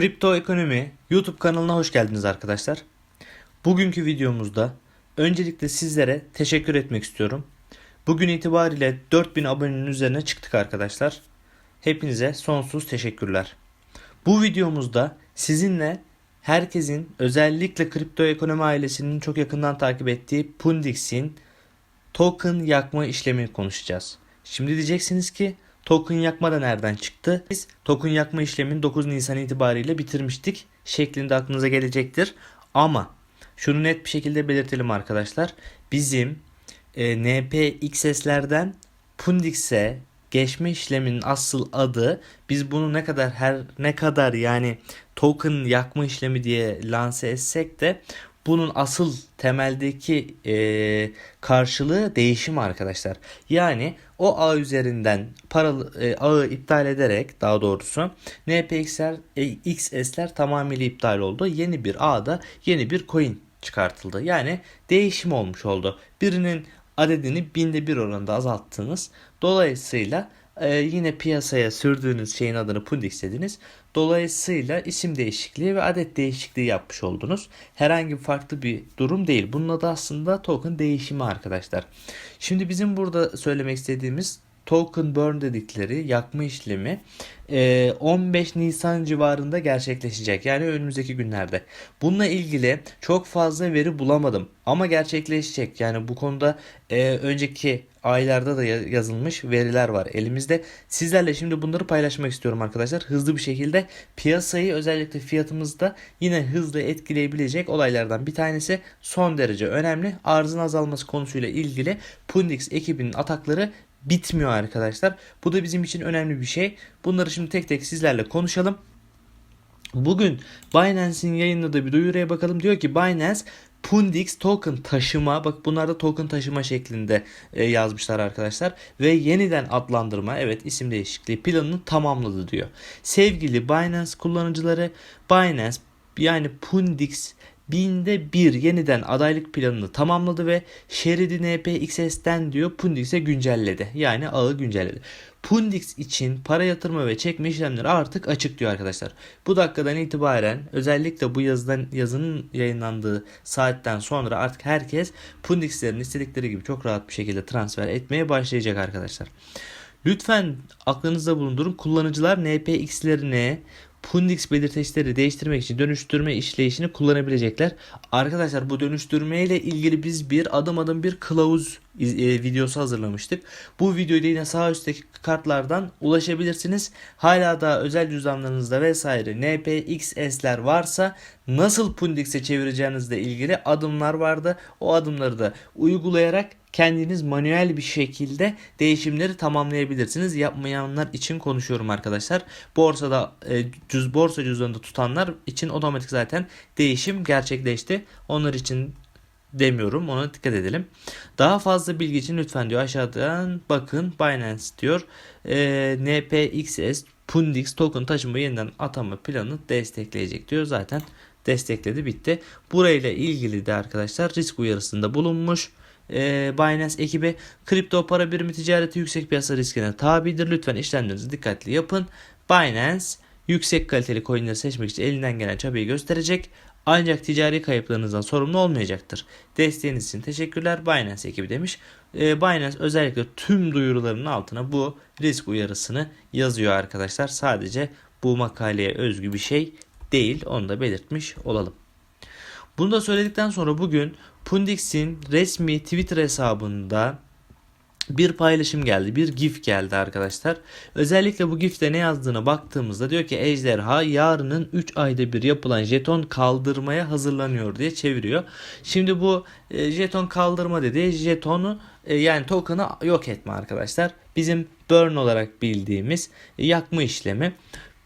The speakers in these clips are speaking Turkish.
Kripto Ekonomi YouTube kanalına hoş geldiniz arkadaşlar. Bugünkü videomuzda öncelikle sizlere teşekkür etmek istiyorum. Bugün itibariyle 4000 abonenin üzerine çıktık arkadaşlar. Hepinize sonsuz teşekkürler. Bu videomuzda sizinle herkesin özellikle kripto ekonomi ailesinin çok yakından takip ettiği Pundix'in token yakma işlemini konuşacağız. Şimdi diyeceksiniz ki token yakma da nereden çıktı? Biz token yakma işlemini 9 Nisan itibariyle bitirmiştik şeklinde aklınıza gelecektir. Ama şunu net bir şekilde belirtelim arkadaşlar. Bizim e, NPXS'lerden Pundix'e geçme işleminin asıl adı biz bunu ne kadar her ne kadar yani token yakma işlemi diye lanse etsek de bunun asıl temeldeki e, karşılığı değişim arkadaşlar. Yani o ağ üzerinden paralı e, ağı iptal ederek daha doğrusu NPX'ler e, XS'ler tamamıyla iptal oldu. Yeni bir ağda yeni bir coin çıkartıldı. Yani değişim olmuş oldu. Birinin adedini binde bir oranında azalttınız. Dolayısıyla e, yine piyasaya sürdüğünüz şeyin adını Pundix dediniz. Dolayısıyla isim değişikliği ve adet değişikliği yapmış oldunuz. Herhangi farklı bir durum değil. Bunun adı aslında token değişimi arkadaşlar. Şimdi bizim burada söylemek istediğimiz token burn dedikleri yakma işlemi 15 Nisan civarında gerçekleşecek. Yani önümüzdeki günlerde. Bununla ilgili çok fazla veri bulamadım ama gerçekleşecek. Yani bu konuda önceki aylarda da yazılmış veriler var elimizde. Sizlerle şimdi bunları paylaşmak istiyorum arkadaşlar. Hızlı bir şekilde piyasayı özellikle fiyatımızda yine hızlı etkileyebilecek olaylardan bir tanesi son derece önemli. Arzın azalması konusuyla ilgili Pundix ekibinin atakları bitmiyor arkadaşlar. Bu da bizim için önemli bir şey. Bunları şimdi tek tek sizlerle konuşalım. Bugün Binance'in yayınladığı bir duyuruya bakalım. Diyor ki Binance Pundix token taşıma bak bunlar da token taşıma şeklinde e, yazmışlar arkadaşlar ve yeniden adlandırma evet isim değişikliği planını tamamladı diyor. Sevgili Binance kullanıcıları Binance yani Pundix binde bir yeniden adaylık planını tamamladı ve Şeridi NPXS'ten diyor Pundix'e güncelledi. Yani ağı güncelledi. Pundix için para yatırma ve çekme işlemleri artık açık diyor arkadaşlar. Bu dakikadan itibaren özellikle bu yazıdan yazının yayınlandığı saatten sonra artık herkes Pundix'lerin istedikleri gibi çok rahat bir şekilde transfer etmeye başlayacak arkadaşlar. Lütfen aklınızda bulundurun. Kullanıcılar NPX'lerini Pundix belirteçleri değiştirmek için dönüştürme işleyişini kullanabilecekler. Arkadaşlar bu dönüştürme ile ilgili biz bir adım adım bir kılavuz videosu hazırlamıştık. Bu videoyu da yine sağ üstteki kartlardan ulaşabilirsiniz. Hala da özel cüzdanlarınızda vesaire NPXS'ler varsa nasıl Pundix'e çevireceğinizle ilgili adımlar vardı. O adımları da uygulayarak kendiniz manuel bir şekilde değişimleri tamamlayabilirsiniz. Yapmayanlar için konuşuyorum arkadaşlar. Borsada e, cüz borsa cüzdanında tutanlar için otomatik zaten değişim gerçekleşti. Onlar için demiyorum. Ona dikkat edelim. Daha fazla bilgi için lütfen diyor aşağıdan bakın Binance diyor. E, NPXS Pundix token taşıma yeniden atama planını destekleyecek diyor. Zaten destekledi bitti. Burayla ilgili de arkadaşlar risk uyarısında bulunmuş e, Binance ekibi kripto para birimi ticareti yüksek piyasa riskine tabidir. Lütfen işlemlerinizi dikkatli yapın. Binance yüksek kaliteli coinleri seçmek için elinden gelen çabayı gösterecek. Ancak ticari kayıplarınızdan sorumlu olmayacaktır. Desteğiniz için teşekkürler Binance ekibi demiş. E, Binance özellikle tüm duyurularının altına bu risk uyarısını yazıyor arkadaşlar. Sadece bu makaleye özgü bir şey değil. Onu da belirtmiş olalım. Bunu da söyledikten sonra bugün Pundix'in resmi Twitter hesabında bir paylaşım geldi. Bir gif geldi arkadaşlar. Özellikle bu gifte ne yazdığına baktığımızda diyor ki ejderha yarının 3 ayda bir yapılan jeton kaldırmaya hazırlanıyor diye çeviriyor. Şimdi bu e, jeton kaldırma dediği jetonu e, yani token'ı yok etme arkadaşlar. Bizim burn olarak bildiğimiz yakma işlemi.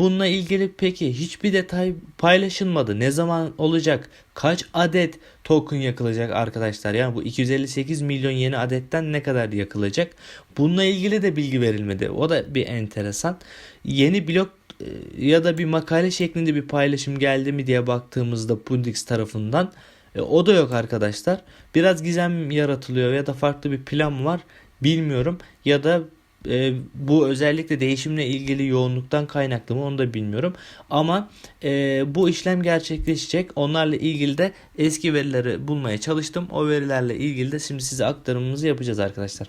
Bununla ilgili peki hiçbir detay paylaşılmadı. Ne zaman olacak? Kaç adet token yakılacak arkadaşlar? Yani bu 258 milyon yeni adetten ne kadar yakılacak? Bununla ilgili de bilgi verilmedi. O da bir enteresan. Yeni blok e, ya da bir makale şeklinde bir paylaşım geldi mi diye baktığımızda Pundix tarafından e, o da yok arkadaşlar. Biraz gizem yaratılıyor ya da farklı bir plan var bilmiyorum ya da E, bu özellikle değişimle ilgili yoğunluktan kaynaklı mı onu da bilmiyorum. Ama e, bu işlem gerçekleşecek. Onlarla ilgili de eski verileri bulmaya çalıştım. O verilerle ilgili de şimdi size aktarımımızı yapacağız arkadaşlar.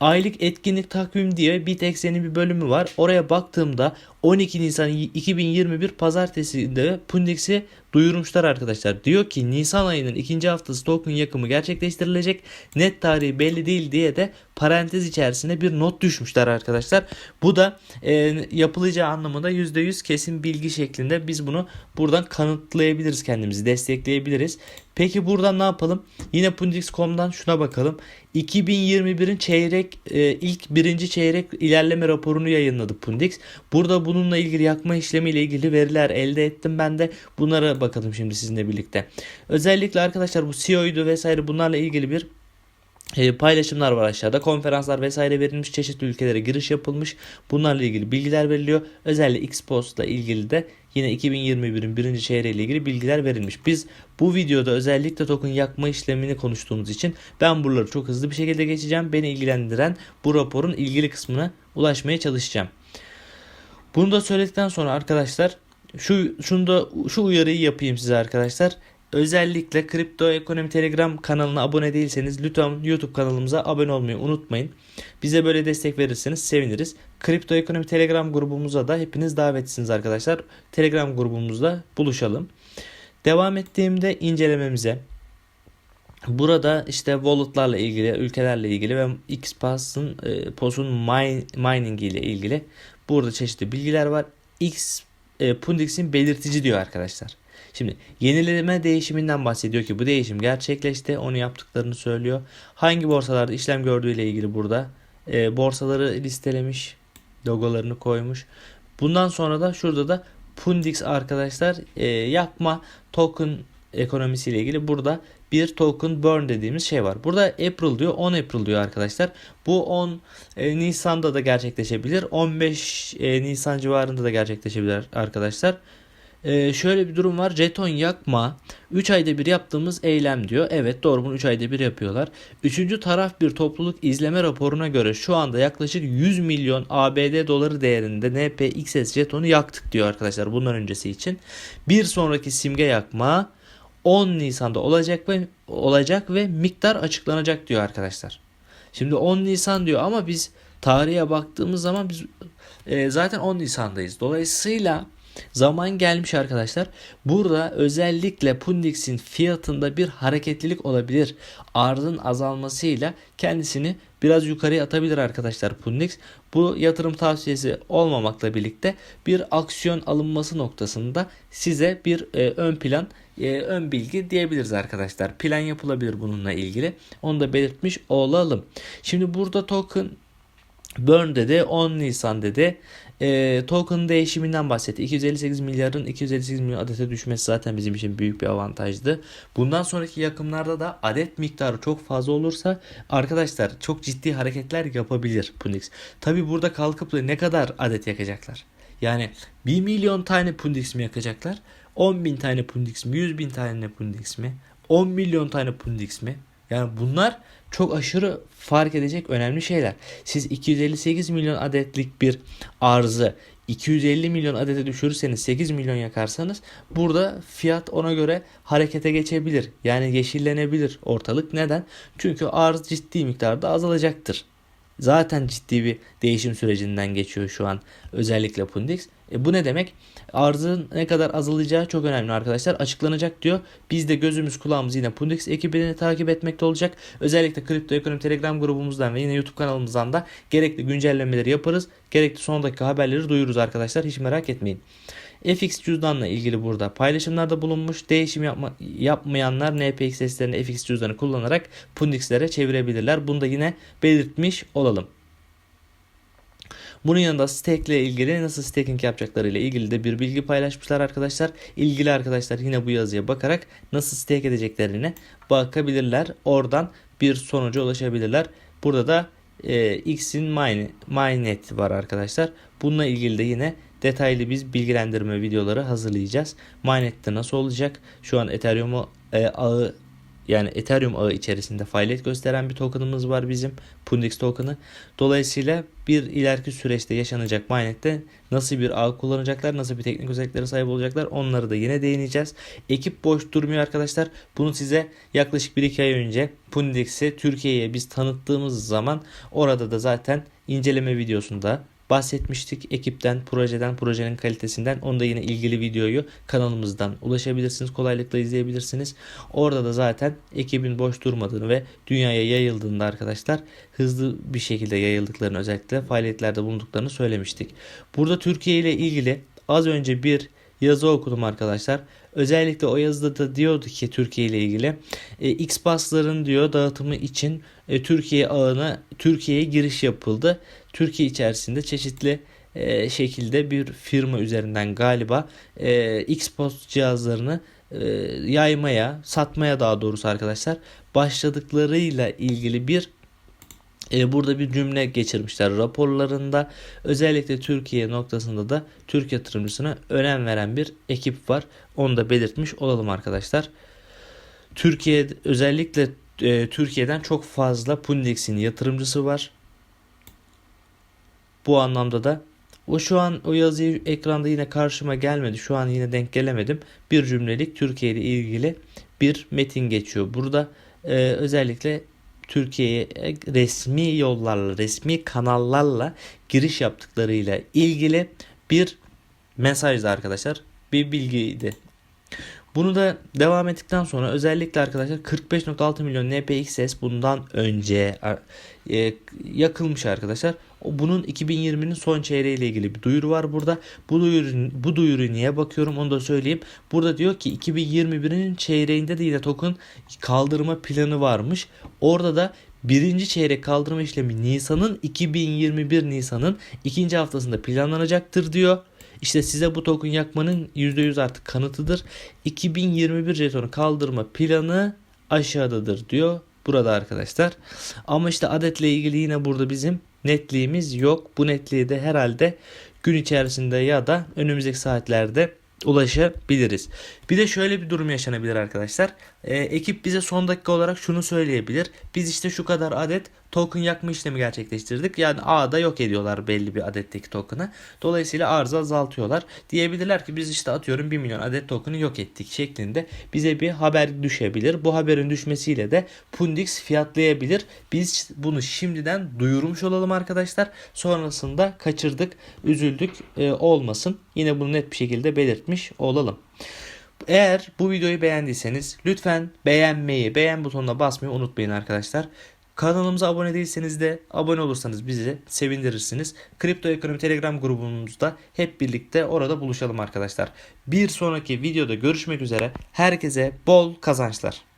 Aylık etkinlik takvim diye bit ekseni bir bölümü var. Oraya baktığımda 12 Nisan 2021 pazartesinde Pundix'i duyurmuşlar arkadaşlar. Diyor ki Nisan ayının ikinci haftası token yakımı gerçekleştirilecek. Net tarihi belli değil diye de parantez içerisine bir not düşmüşler arkadaşlar. Bu da e, yapılacağı anlamında %100 kesin bilgi şeklinde biz bunu buradan kanıtlayabiliriz kendimizi destekleyebiliriz. Peki buradan ne yapalım? Yine Pundix.com'dan şuna bakalım. 2021'in çeyrek e, ilk birinci çeyrek ilerleme raporunu yayınladı Pundix. Burada bununla ilgili yakma işlemiyle ilgili veriler elde ettim ben de. Bunlara bakalım şimdi sizinle birlikte. Özellikle arkadaşlar bu CEO'ydu vesaire bunlarla ilgili bir e, paylaşımlar var aşağıda. Konferanslar vesaire verilmiş. Çeşitli ülkelere giriş yapılmış. Bunlarla ilgili bilgiler veriliyor. Özellikle Xpost'la ilgili de yine 2021'in birinci çeyreği ile ilgili bilgiler verilmiş. Biz bu videoda özellikle token yakma işlemini konuştuğumuz için ben buraları çok hızlı bir şekilde geçeceğim. Beni ilgilendiren bu raporun ilgili kısmına ulaşmaya çalışacağım. Bunu da söyledikten sonra arkadaşlar şu şunu da şu uyarıyı yapayım size arkadaşlar. Özellikle Kripto Ekonomi Telegram kanalına abone değilseniz lütfen YouTube kanalımıza abone olmayı unutmayın. Bize böyle destek verirseniz seviniriz. Kripto Ekonomi Telegram grubumuza da hepiniz davetsiniz arkadaşlar. Telegram grubumuzda buluşalım. Devam ettiğimde incelememize Burada işte wallet'larla ilgili, ülkelerle ilgili ve Xpass'ın e, POS'un mining ile ilgili burada çeşitli bilgiler var. X e, Pundix'in belirtici diyor arkadaşlar. Şimdi yenileme değişiminden bahsediyor ki bu değişim gerçekleşti. Onu yaptıklarını söylüyor. Hangi borsalarda işlem gördüğü ilgili burada e, borsaları listelemiş. Logolarını koymuş. Bundan sonra da şurada da Pundix arkadaşlar e, yapma token ekonomisiyle ilgili burada bir token burn dediğimiz şey var. Burada April diyor 10 April diyor arkadaşlar. Bu 10 e, Nisan'da da gerçekleşebilir. 15 e, Nisan civarında da gerçekleşebilir arkadaşlar. Ee, şöyle bir durum var. Jeton yakma 3 ayda bir yaptığımız eylem diyor. Evet doğru bunu 3 ayda bir yapıyorlar. Üçüncü taraf bir topluluk izleme raporuna göre şu anda yaklaşık 100 milyon ABD doları değerinde NPXS jetonu yaktık diyor arkadaşlar bundan öncesi için. Bir sonraki simge yakma 10 Nisan'da olacak ve olacak ve miktar açıklanacak diyor arkadaşlar. Şimdi 10 Nisan diyor ama biz tarihe baktığımız zaman biz e, zaten 10 Nisan'dayız. Dolayısıyla Zaman gelmiş arkadaşlar. Burada özellikle Pundix'in fiyatında bir hareketlilik olabilir. Arzın azalmasıyla kendisini biraz yukarıya atabilir arkadaşlar Pundix. Bu yatırım tavsiyesi olmamakla birlikte bir aksiyon alınması noktasında size bir e, ön plan e, ön bilgi diyebiliriz arkadaşlar. Plan yapılabilir bununla ilgili. Onu da belirtmiş olalım. Şimdi burada token Burn dedi 10 Nisan dedi e, token değişiminden bahsetti. 258 milyarın 258 milyon adete düşmesi zaten bizim için büyük bir avantajdı. Bundan sonraki yakımlarda da adet miktarı çok fazla olursa arkadaşlar çok ciddi hareketler yapabilir Pundix. Tabi burada kalkıp da ne kadar adet yakacaklar? Yani 1 milyon tane Pundix mi yakacaklar? 10 bin tane Pundix mi? 100 bin tane Pundix mi? 10 milyon tane Pundix mi? Yani bunlar çok aşırı fark edecek önemli şeyler. Siz 258 milyon adetlik bir arzı 250 milyon adete düşürürseniz 8 milyon yakarsanız burada fiyat ona göre harekete geçebilir. Yani yeşillenebilir ortalık. Neden? Çünkü arz ciddi miktarda azalacaktır. Zaten ciddi bir değişim sürecinden geçiyor şu an özellikle Pundix. E bu ne demek? Arzın ne kadar azalacağı çok önemli arkadaşlar. Açıklanacak diyor. Biz de gözümüz kulağımız yine Pundix ekibini takip etmekte olacak. Özellikle Kripto Ekonomi Telegram grubumuzdan ve yine YouTube kanalımızdan da gerekli güncellemeleri yaparız. Gerekli son dakika haberleri duyururuz arkadaşlar. Hiç merak etmeyin. FX cüzdanla ilgili burada paylaşımlarda bulunmuş. Değişim yapma, yapmayanlar NPX seslerini FX cüzdanı kullanarak Pundix'lere çevirebilirler. Bunu da yine belirtmiş olalım. Bunun yanında stake ile ilgili nasıl staking yapacakları ile ilgili de bir bilgi paylaşmışlar arkadaşlar. İlgili arkadaşlar yine bu yazıya bakarak nasıl stake edeceklerine bakabilirler. Oradan bir sonuca ulaşabilirler. Burada da e, X'in mine, mainnet var arkadaşlar. Bununla ilgili de yine detaylı biz bilgilendirme videoları hazırlayacağız. Mainnet'te nasıl olacak? Şu an Ethereum e, ağı yani Ethereum ağı içerisinde faaliyet gösteren bir tokenımız var bizim Pundix token'ı. Dolayısıyla bir ileriki süreçte yaşanacak mainnet'te nasıl bir ağ kullanacaklar, nasıl bir teknik özelliklere sahip olacaklar onları da yine değineceğiz. Ekip boş durmuyor arkadaşlar. Bunu size yaklaşık 1-2 ay önce Pundix'i Türkiye'ye biz tanıttığımız zaman orada da zaten inceleme videosunda bahsetmiştik. Ekipten, projeden, projenin kalitesinden. Onu da yine ilgili videoyu kanalımızdan ulaşabilirsiniz. Kolaylıkla izleyebilirsiniz. Orada da zaten ekibin boş durmadığını ve dünyaya yayıldığında arkadaşlar hızlı bir şekilde yayıldıklarını özellikle faaliyetlerde bulunduklarını söylemiştik. Burada Türkiye ile ilgili az önce bir yazı okudum arkadaşlar. Özellikle o yazıda da diyordu ki Türkiye ile ilgili e, Xbox'ların diyor dağıtımı için e, Türkiye ağına Türkiye'ye giriş yapıldı. Türkiye içerisinde çeşitli e, şekilde bir firma üzerinden galiba e, Xbox cihazlarını e, yaymaya, satmaya daha doğrusu arkadaşlar başladıklarıyla ilgili bir e, burada bir cümle geçirmişler raporlarında. Özellikle Türkiye noktasında da Türk yatırımcısına önem veren bir ekip var. Onu da belirtmiş olalım arkadaşlar. Türkiye özellikle e, Türkiye'den çok fazla Pundix'in yatırımcısı var. Bu anlamda da o şu an o yazıyı ekranda yine karşıma gelmedi. Şu an yine denk gelemedim. Bir cümlelik Türkiye ile ilgili bir metin geçiyor. Burada e, özellikle Türkiye'ye resmi yollarla, resmi kanallarla giriş yaptıklarıyla ilgili bir mesajdı arkadaşlar. Bir bilgiydi. Bunu da devam ettikten sonra özellikle arkadaşlar 45.6 milyon NPXS bundan önce e, yakılmış arkadaşlar. Bunun 2020'nin son çeyreği ile ilgili bir duyuru var burada. Bu duyuru bu duyuruyu niye bakıyorum onu da söyleyeyim. Burada diyor ki 2021'in çeyreğinde de yine token kaldırma planı varmış. Orada da birinci çeyrek kaldırma işlemi Nisan'ın 2021 Nisan'ın ikinci haftasında planlanacaktır diyor. İşte size bu token yakmanın %100 artık kanıtıdır. 2021 jetonu kaldırma planı aşağıdadır diyor burada arkadaşlar. Ama işte adetle ilgili yine burada bizim netliğimiz yok. Bu netliği de herhalde gün içerisinde ya da önümüzdeki saatlerde ulaşabiliriz. Bir de şöyle bir durum yaşanabilir arkadaşlar. Ee, ekip bize son dakika olarak şunu söyleyebilir. Biz işte şu kadar adet token yakma işlemi gerçekleştirdik. Yani A'da yok ediyorlar belli bir adetteki token'ı. Dolayısıyla arzı azaltıyorlar. Diyebilirler ki biz işte atıyorum 1 milyon adet token'ı yok ettik şeklinde bize bir haber düşebilir. Bu haberin düşmesiyle de Pundix fiyatlayabilir. Biz bunu şimdiden duyurmuş olalım arkadaşlar. Sonrasında kaçırdık, üzüldük e, olmasın. Yine bunu net bir şekilde belirtmiş olalım. Eğer bu videoyu beğendiyseniz lütfen beğenmeyi, beğen butonuna basmayı unutmayın arkadaşlar. Kanalımıza abone değilseniz de abone olursanız bizi sevindirirsiniz. Kripto Ekonomi Telegram grubumuzda hep birlikte orada buluşalım arkadaşlar. Bir sonraki videoda görüşmek üzere. Herkese bol kazançlar.